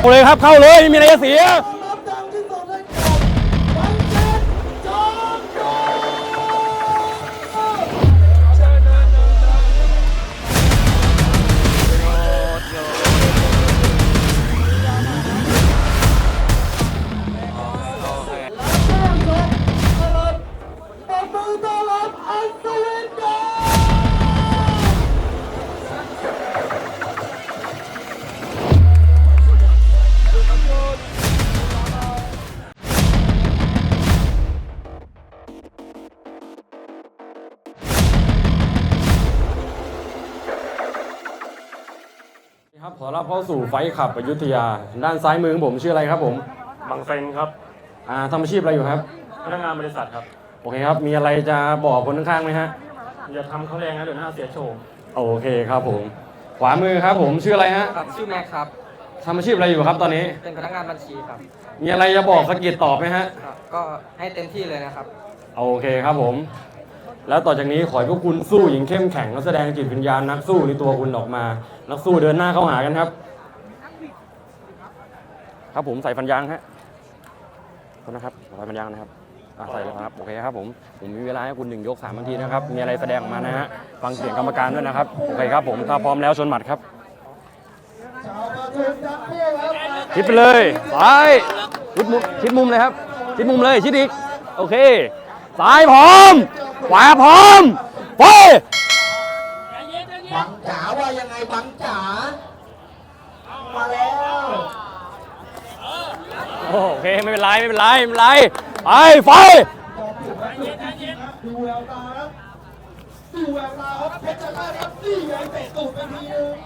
เข้าเลยครับเข้าเลยไม่มีอะไรจะเสีย ขอรับเข้าสู่ไฟขับอยุธยา ด้านซ้ายมือของผมชื่ออะไรครับผมบางเซงครับอ่าทำอาชีพอะไรอยู่ครับพนักงานบริษัทครับ โอเคครับ มีอะไรจะบอกคนข้างๆไหมฮะอย่าทำเขาแรงนะเดี๋ยวหน้าเสียโฉมโอเคครับผม ขวามือครับผมชื่ออะไรฮะครับชื่อแม็กครับ ทำอาชีพอะไรอยู่ครับตอนนี้ เป็นพนักงานบัญชีครับ มีอะไรจะบอกสะกิดตอบไหมฮะ ครับ ก็ให้เต็มที่เลยนะครับ โอเคครับผม แล้วต่อจากนี้ขอให้พวกคุณสู้อย่างเข้มแข็งและแสดงจิตวิญญาณนักสู้ในตัวคุณออกมา นักสู้เดินหน้าเข้าหากันครับ ครับผมใส่ฟันยางฮะขอบคุณนะครับใส่ฟันยางนะครับอะใส่แล้วครับโอเคครับผมผมมีเวลาให้คุณหนึ่งยกสามนาทีนะครับมีอะไรแสดงออกมานะฮะฟังเสียงกรรมการด้วยนะครับโอเคครับผมถ้าพร้อมแล้วชนหมัดครับชิดไปเลยซ้ายชิดมุมชิดมุมเลยครับชิดมุมเลยชิดอีกโอเคซ้ายพร้อม ขวาพร้อมไปบังจ๋าว่ายังไงบังจ๋ามาแล้วโอเคไม่เป็นไรไม่เป็นไรไม่เป็นไรไปไฟดูแววตาครับดูแววตาครับเพชรฆาตครับนี่ไงเตะตูดไปทีนึง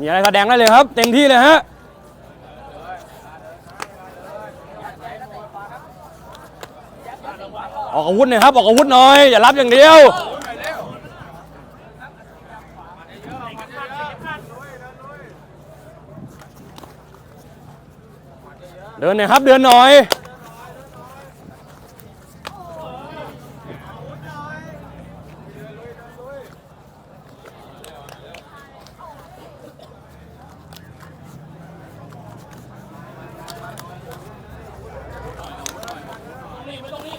มีอะไรแสดงได้เลยครับ เต็มที่เลยฮะออกอาวุธหน่อยครับออกอาวุธหน่อยอย่ารับอย่างเดียวเดินหน่อยครับเดินหน่อย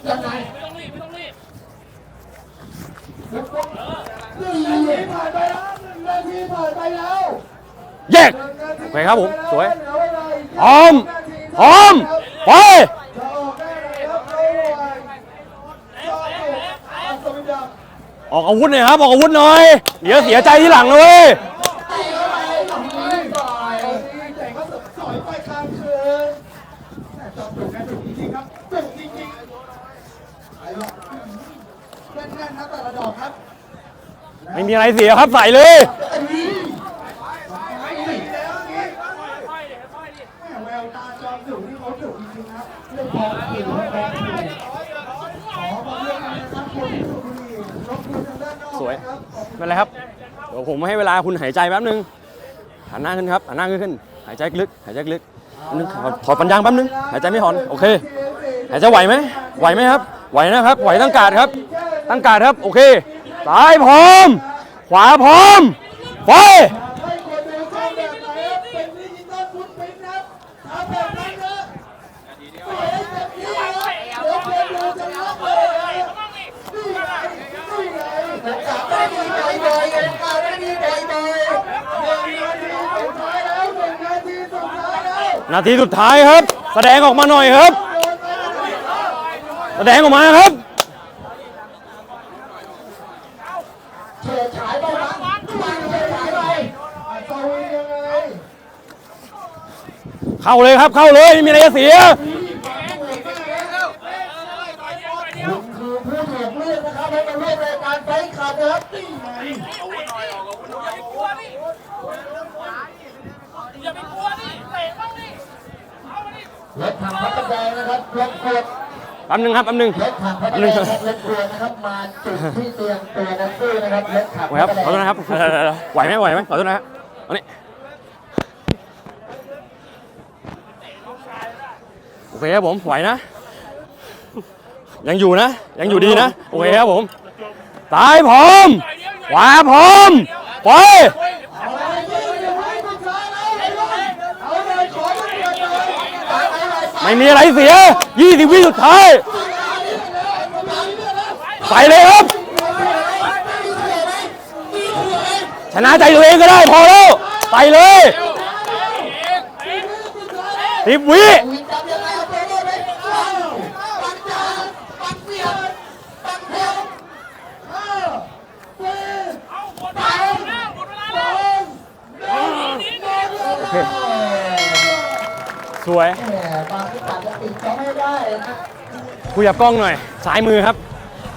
ยังไงไม่ต้องรีบไม่ต้องรีบหนึ่งนาทีผ่านไปแล้วหนึ่งนาทีผ่านไปแล้วแยกหนึ่งนาทีโอเคครับผม สวยหอเวลาอีกพร้อมพร้อมไปออกได้เลยครับระหว่างจอมปลวกอัศวินดาออกอาวุธหน่อยครับ ออกอาวุธหน่อย เดี๋ยวเสียใจที่หลังเลย ตีเข้าไปหลังไม่ต่อยตีแต่ก็สอยไปข้างคืนแต่จอมปลวกแกดุจริงๆครับดุจริงๆไปหรอกแน่นๆครับแต่ละดอกครับ ไมีอะไรเสียครับใส่เลย แววตาจอมดุนี่เขาดุจริงๆครับเรื่องของขู่ของขู่ขอมาเรื่องนะครับคุณผู้ชมนี่รบกวนทางด้านนอกสวย นะครับขอบคุณไม่เป็นไรครับ เดี๋ยวผมให้เวลาคุณหายใจแป๊บนึงหันหน้าขึ้นครับหันหน้าขึ้นขึ้นหายใจลึก หายใจลึกนนึงถอดถอดปัญญางแป๊บนึง หายใจไม่ถอน โอเค หายใจไหวไหม ไหวไหมครับ ไหวนะครับ ไหวตั้งการดครับ ตั้งการดครับ โอเคซ้ายพร้อม ขวาพร้อมไฟนดูชอบแบบไหนครับเป็นาทีสุดท้ายครับ แสดงออกมาหน่อยครับ แสดงออกมาครับ เฉิดฉายไปมั้งมันเฉิดฉายไปอัศวินยังไง เข้าเลยครับเข้าเลยไม่มีอะไรจะเสียคุณคือผู้ถูกเลือกนะครับให้มาร่วมรายการไฟท์คลับนะครับนี่ไงรถถังพัทแดงนะครับรถกดแป๊บนึงครับแป๊บนึงรถถังพัทแดงครับรถกดนะครับมาจุดที่เตรียมตัวนักสู้นะครับรถถังไหวครับขอโทษนะครับไหวไหมไหวไหมขอโทษนะครับเอานี่ โอ เคครับผมไหวนะ ยังอยู่นะ ยังอยู่ดีนะ โอเคครับผมซ้ายพร้อมขวาพร้อมไปไรยืนอยู่ไว้คุณช้าแล้วไอ้ลูกเอาเลยขอมาเดือะไรไม่มีอะไรเสีย20วิสุดท้าย ไปเลยครับ ชนะใจตัวเองก็ได้พอแล้ว ไปเลยสิบวิ จับยังไงเอาไปเลยไปเอาปักจานปักเสียบปักเทวห้าสี่สามสองหนึ่งหมดเวลา สวยแหมบางที่ตัดจะปิดก็ไม่ได้นะคุยกับกล้องหน่อยซ้ายมือครับ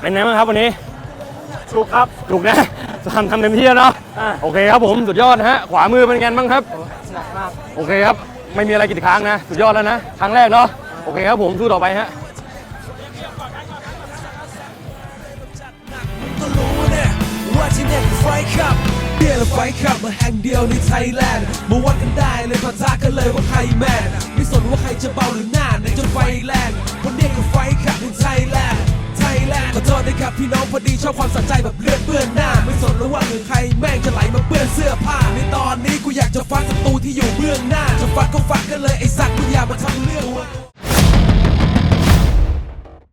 เป็นไงบ้างครับวันนี้ถูกครับถูกนะทำทำเต็มที่แล้วเนาะอ่าโอเคครับผมสุดยอดนะฮะขวามือเป็นไงบ้างครับหนักมากโอเคครับไม่มีอะไรกิดค้างนะ สุดยอดแล้วนะครั้งแรกเนาะโอเคครับผมสู้ต่อไปฮะก็รู้เนี่ยว่าที่เนี่ยคือไฟขับ เบียร์และไฟขับมาแห่งเดียวในไทยแลนด์มาวัดกันได้เลยปะทะกันเลยว่าใครแมนไม่สนว่าใครจะเบาหรือหน้าในจนไฟแรงคนเนี้คือไฟขับในไทยแลนด์ไทยแลนด์ขอโทษนะครับพี่น้องพอดีชอบความสะใจแบบเลือดเปื้อนหน้า ไม่สนแล้วว่าหรือใครแม่งจะไหลมาเปื้อนเสื้อผ้า ในตอนนี้กูอยากจะฟัดศัตรูที่อยู่เบื้องหน้า จะฟัดก็ฟัดกันเลยไอ้สัตว์มึงอย่ามาทำเรื่อง